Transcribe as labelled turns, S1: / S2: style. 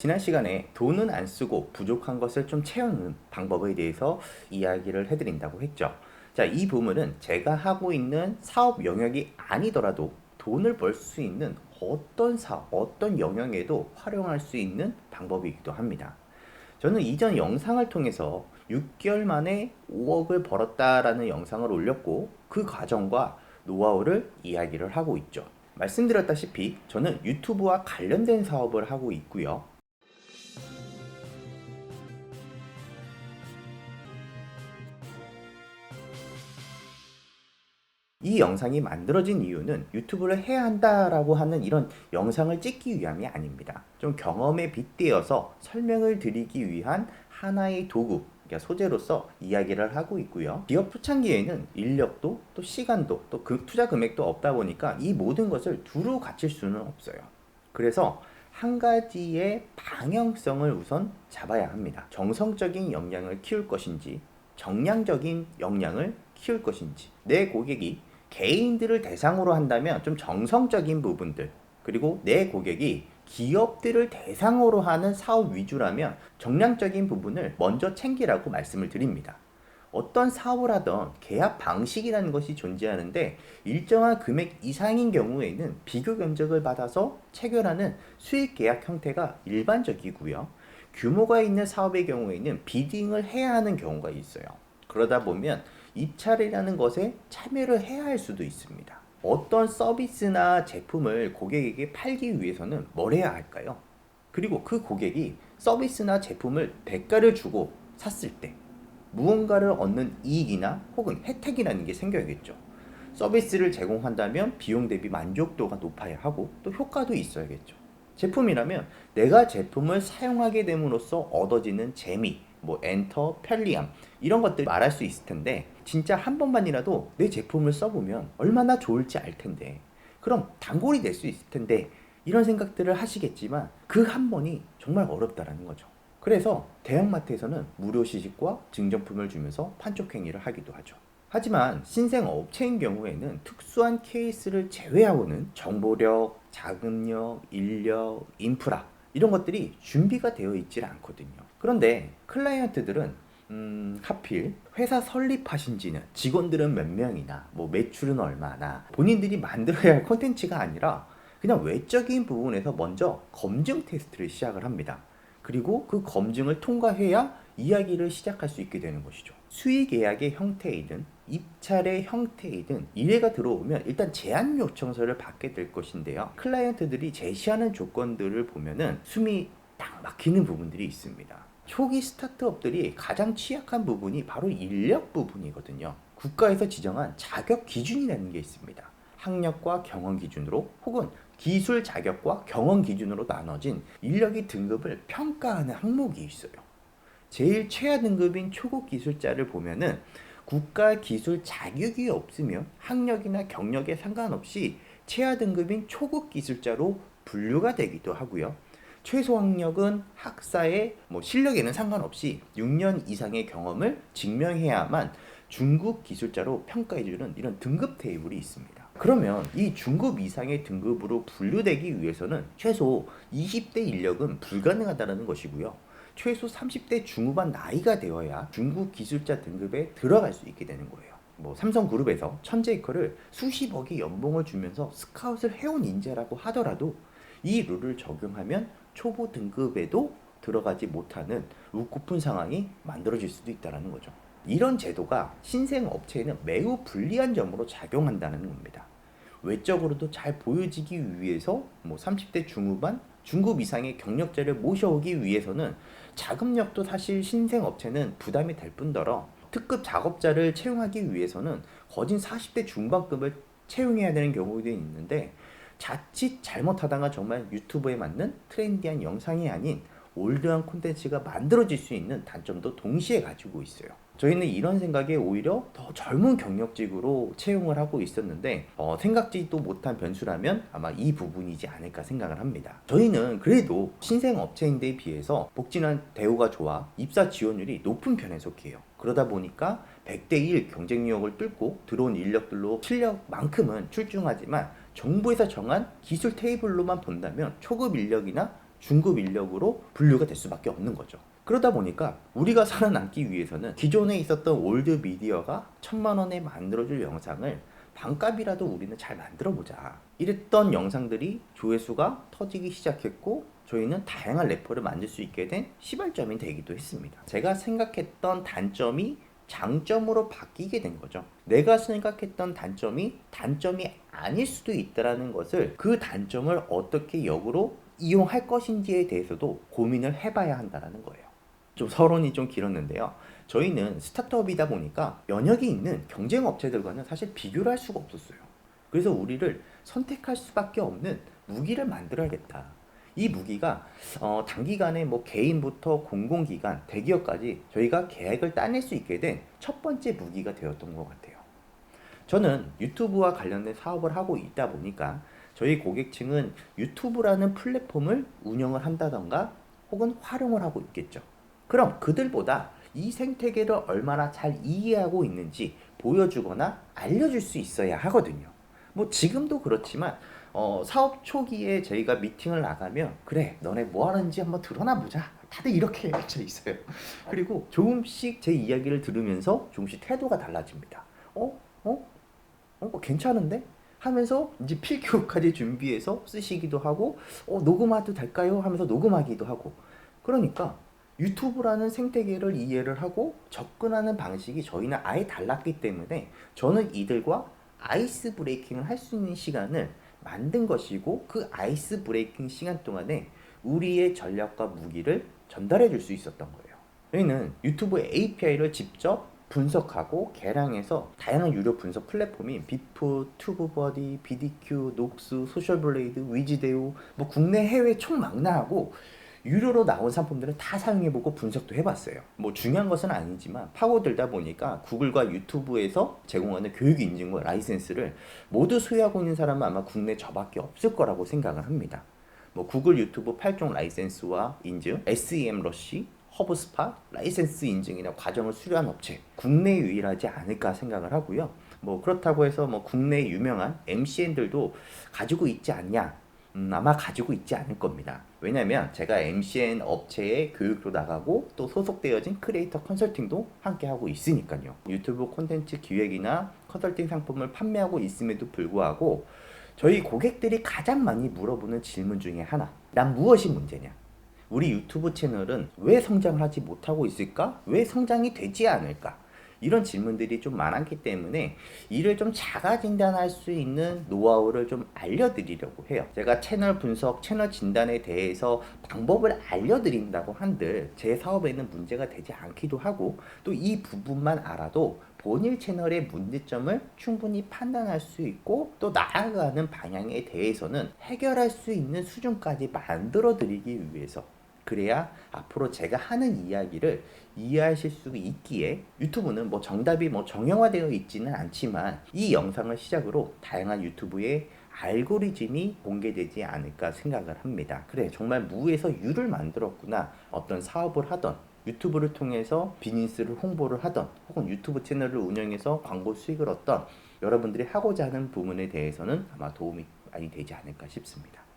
S1: 지난 시간에 돈은 안 쓰고 부족한 것을 좀 채우는 방법에 대해서 이야기를 해드린다고 했죠. 자, 이 부분은 제가 하고 있는 사업 영역이 아니더라도 돈을 벌 수 있는 어떤 사업, 어떤 영역에도 활용할 수 있는 방법이기도 합니다. 저는 이전 영상을 통해서 6개월 만에 5억을 벌었다라는 영상을 올렸고 그 과정과 노하우를 이야기를 하고 있죠. 말씀드렸다시피 저는 유튜브와 관련된 사업을 하고 있고요. 이 영상이 만들어진 이유는 유튜브를 해야 한다라고 하는 이런 영상을 찍기 위함이 아닙니다. 좀 경험에 빗대어서 설명을 드리기 위한 하나의 도구, 그러니까 소재로서 이야기를 하고 있고요. 기업 초창기에는 인력도 또 시간도 또 그 투자 금액도 없다 보니까 이 모든 것을 두루 갖출 수는 없어요. 그래서 한 가지의 방향성을 우선 잡아야 합니다. 정성적인 역량을 키울 것인지 정량적인 역량을 키울 것인지 내 고객이 개인들을 대상으로 한다면 좀 정성적인 부분들 그리고 내 고객이 기업들을 대상으로 하는 사업 위주라면 정량적인 부분을 먼저 챙기라고 말씀을 드립니다. 어떤 사업을 하던 계약 방식이라는 것이 존재하는데 일정한 금액 이상인 경우에는 비교 견적을 받아서 체결하는 수익 계약 형태가 일반적이고요. 규모가 있는 사업의 경우에는 비딩을 해야 하는 경우가 있어요. 그러다 보면 입찰이라는 것에 참여를 해야 할 수도 있습니다. 어떤 서비스나 제품을 고객에게 팔기 위해서는 뭘 해야 할까요? 그리고 그 고객이 서비스나 제품을 대가를 주고 샀을 때 무언가를 얻는 이익이나 혹은 혜택이라는 게 생겨야겠죠. 서비스를 제공한다면 비용 대비 만족도가 높아야 하고 또 효과도 있어야겠죠. 제품이라면 내가 제품을 사용하게 됨으로써 얻어지는 재미, 뭐 엔터, 편리함 이런 것들 말할 수 있을 텐데 진짜 한 번만이라도 내 제품을 써보면 얼마나 좋을지 알 텐데 그럼 단골이 될 수 있을 텐데 이런 생각들을 하시겠지만 그 한 번이 정말 어렵다라는 거죠. 그래서 대형마트에서는 무료 시식과 증정품을 주면서 판촉 행위를 하기도 하죠. 하지만 신생 업체인 경우에는 특수한 케이스를 제외하고는 정보력, 자금력, 인력, 인프라 이런 것들이 준비가 되어 있질 않거든요. 그런데 클라이언트들은 음, 하필 회사 설립하신 지는 직원들은 몇 명이나 뭐 매출은 얼마나 본인들이 만들어야 할 콘텐츠가 아니라 그냥 외적인 부분에서 먼저 검증 테스트를 시작을 합니다. 그리고 그 검증을 통과해야 이야기를 시작할 수 있게 되는 것이죠. 수의 계약의 형태이든 입찰의 형태이든 이래가 들어오면 일단 제안 요청서를 받게 될 것인데요. 클라이언트들이 제시하는 조건들을 보면은 숨이 딱 막히는 부분들이 있습니다. 초기 스타트업들이 가장 취약한 부분이 바로 인력 부분이거든요. 국가에서 지정한 자격 기준이라는 게 있습니다. 학력과 경험 기준으로 혹은 기술 자격과 경험 기준으로 나눠진 인력의 등급을 평가하는 항목이 있어요. 제일 최하 등급인 초급 기술자를 보면은 국가 기술 자격이 없으면 학력이나 경력에 상관없이 최하 등급인 초급 기술자로 분류가 되기도 하고요. 최소 학력은 학사의 뭐 실력에는 상관없이 6년 이상의 경험을 증명해야만 중급 기술자로 평가해주는 이런 등급 테이블이 있습니다. 그러면 이 중급 이상의 등급으로 분류되기 위해서는 최소 20대 인력은 불가능하다는 것이고요. 최소 30대 중후반 나이가 되어야 중급 기술자 등급에 들어갈 수 있게 되는 거예요. 뭐 삼성그룹에서 천재이커를 수십억의 연봉을 주면서 스카웃을 해온 인재라고 하더라도 이 룰을 적용하면 초보 등급에도 들어가지 못하는 웃고픈 상황이 만들어질 수도 있다는 거죠. 이런 제도가 신생 업체에는 매우 불리한 점으로 작용한다는 겁니다. 외적으로도 잘 보여지기 위해서 뭐 30대 중후반, 중급 이상의 경력자를 모셔오기 위해서는 자금력도 사실 신생 업체는 부담이 될 뿐더러 특급 작업자를 채용하기 위해서는 거진 40대 중반급을 채용해야 되는 경우도 있는데 자칫 잘못하다가 정말 유튜브에 맞는 트렌디한 영상이 아닌 올드한 콘텐츠가 만들어질 수 있는 단점도 동시에 가지고 있어요. 저희는 이런 생각에 오히려 더 젊은 경력직으로 채용을 하고 있었는데 어, 생각지도 못한 변수라면 아마 이 부분이지 않을까 생각을 합니다. 저희는 그래도 신생 업체인데 비해서 복지나 대우가 좋아 입사 지원율이 높은 편에 속해요. 그러다 보니까 100대1 경쟁력을 뚫고 들어온 인력들로 실력만큼은 출중하지만 정부에서 정한 기술 테이블로만 본다면 초급 인력이나 중급 인력으로 분류가 될 수밖에 없는 거죠. 그러다 보니까 우리가 살아남기 위해서는 기존에 있었던 올드 미디어가 천만 원에 만들어줄 영상을 반값이라도 우리는 잘 만들어 보자. 이랬던 영상들이 조회수가 터지기 시작했고 저희는 다양한 래퍼를 만들 수 있게 된 시발점이 되기도 했습니다. 제가 생각했던 단점이 장점으로 바뀌게 된 거죠. 내가 생각했던 단점이 단점이 아닐 수도 있다라는 것을 그 단점을 어떻게 역으로 이용할 것인지에 대해서도 고민을 해봐야 한다라는 거예요. 좀 서론이 좀 길었는데요. 저희는 스타트업이다 보니까 연역이 있는 경쟁 업체들과는 사실 비교를 할 수가 없었어요. 그래서 우리를 선택할 수밖에 없는 무기를 만들어야겠다. 이 무기가 어, 단기간에 뭐 개인부터 공공기관, 대기업까지 저희가 계획을 따낼 수 있게 된 첫 번째 무기가 되었던 것 같아요. 저는 유튜브와 관련된 사업을 하고 있다 보니까 저희 고객층은 유튜브라는 플랫폼을 운영을 한다던가 혹은 활용을 하고 있겠죠. 그럼 그들보다 이 생태계를 얼마나 잘 이해하고 있는지 보여주거나 알려줄 수 있어야 하거든요. 뭐 지금도 그렇지만 어, 사업 초기에 저희가 미팅을 나가면 그래 너네 뭐 하는지 한번 드러나 보자. 다들 이렇게 해져 있어요. 그리고 조금씩 제 이야기를 들으면서 조금씩 태도가 달라집니다. 어? 어? 어? 뭐 괜찮은데? 하면서 이제 필기호까지 준비해서 쓰시기도 하고 어, 녹음해도 될까요? 하면서 녹음하기도 하고 그러니까 유튜브라는 생태계를 이해를 하고 접근하는 방식이 저희는 아예 달랐기 때문에 저는 이들과 아이스 브레이킹을 할 수 있는 시간을 만든 것이고 그 아이스 브레이킹 시간 동안에 우리의 전략과 무기를 전달해 줄 수 있었던 거예요. 저희는 유튜브 API를 직접 분석하고 개량해서 다양한 유료 분석 플랫폼인 비프, 튜브버디, BDQ, 녹스, 소셜블레이드, 위지데오, 뭐 국내 해외 총망라하고 유료로 나온 상품들은 다 사용해보고 분석도 해봤어요. 뭐 중요한 것은 아니지만 파고들다 보니까 구글과 유튜브에서 제공하는 교육 인증과 라이센스를 모두 소유하고 있는 사람은 아마 국내 저밖에 없을 거라고 생각을 합니다. 뭐 구글 유튜브 8종 라이센스와 인증, SEM 러쉬, 허브스팟, 라이센스 인증이나 과정을 수료한 업체 국내 유일하지 않을까 생각을 하고요. 뭐 그렇다고 해서 뭐 국내 유명한 MCN들도 가지고 있지 않냐? 음, 아마 가지고 있지 않을 겁니다. 왜냐면 제가 MCN 업체에 교육도 나가고 또 소속되어진 크리에이터 컨설팅도 함께 하고 있으니까요. 유튜브 콘텐츠 기획이나 컨설팅 상품을 판매하고 있음에도 불구하고 저희 고객들이 가장 많이 물어보는 질문 중에 하나. 난 무엇이 문제냐? 우리 유튜브 채널은 왜 성장을 하지 못하고 있을까? 왜 성장이 되지 않을까? 이런 질문들이 좀 많았기 때문에 이를 좀 자가 진단할 수 있는 노하우를 좀 알려드리려고 해요. 제가 채널 분석, 채널 진단에 대해서 방법을 알려드린다고 한들 제 사업에는 문제가 되지 않기도 하고 또 이 부분만 알아도 본인 채널의 문제점을 충분히 판단할 수 있고 또 나아가는 방향에 대해서는 해결할 수 있는 수준까지 만들어 드리기 위해서 그래야 앞으로 제가 하는 이야기를 이해하실 수 있기에 유튜브는 뭐 정답이 뭐 정형화되어 있지는 않지만 이 영상을 시작으로 다양한 유튜브의 알고리즘이 공개되지 않을까 생각을 합니다. 그래 정말 무에서 유를 만들었구나 어떤 사업을 하던 유튜브를 통해서 비즈니스를 홍보를 하던 혹은 유튜브 채널을 운영해서 광고 수익을 얻던 여러분들이 하고자 하는 부분에 대해서는 아마 도움이 많이 되지 않을까 싶습니다.